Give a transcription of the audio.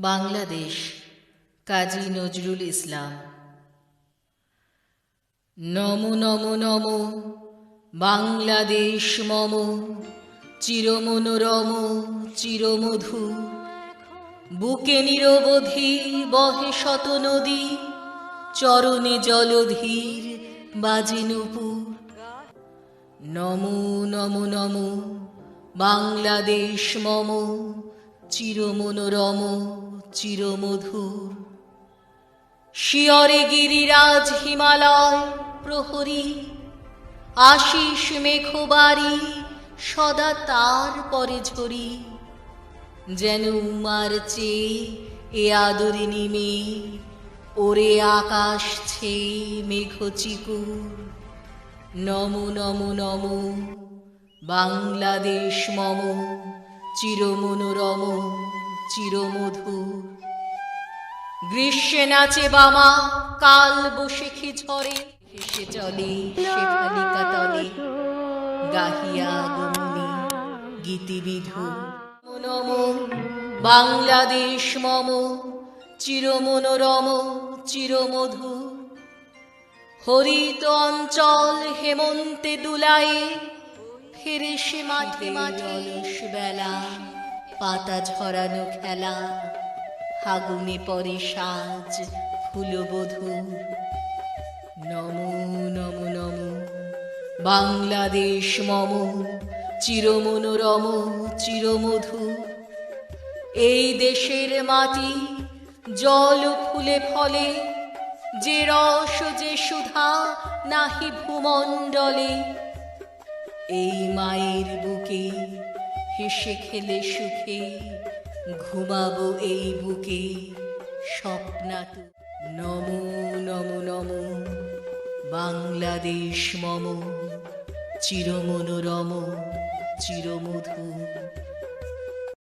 বাংলাদেশ, কাজী নজরুল ইসলাম। নম নম নম, বাংলাদেশ মম, চিরমনোরম, চিরমধু। বুকে নিরবধি বহে শত নদী, চরণে জলধীর বাজে নুপুর। নমো নমো নমো, বাংলাদেশ মম চিরমনোরম, চিরমধুর। শিয়রে গিরিরাজ হিমালয় প্রহরী, আশিস মেঘবাড়ি সদা তার পরে ঝরি। যেন উমার চেয়ে এ আদরিনী মেয়ে ওরে আকাশ ছেয়ে মেঘ চিকুর নম নম নম, বাংলাদেশ মম। চিরমনোরম চিরমধুর গ্রীষ্মে নাচে বামা, কাল বসে ঝরে হেসে চলে শেফালিকা তলে, গাহিয়া গমনি, গীতিবিধু। নম বাংলাদেশ মম, চিরমনোরম, চিরমধু। হরিত অঞ্চল হেমন্তে দুলায়ে ফেরে সে মাঠে অলস বেলা পাতা ঝরানো খেলা ফাগুনে পরে সাজ ফুলবধূ নমো নমো নমো বাংলাদেশ মম চিরমনোরম চিরমধু। এই দেশের মাটি জল ফুলে ফলে যে রস যে সুধা নাহি ভূমণ্ডলে এই মায়ের বুকে হেসে খেলে সুখে, ঘুমাবো এই বুকে স্বপ্নাত। নম নম নম, বাংলাদেশ মম, চিরমনোরম চিরমধু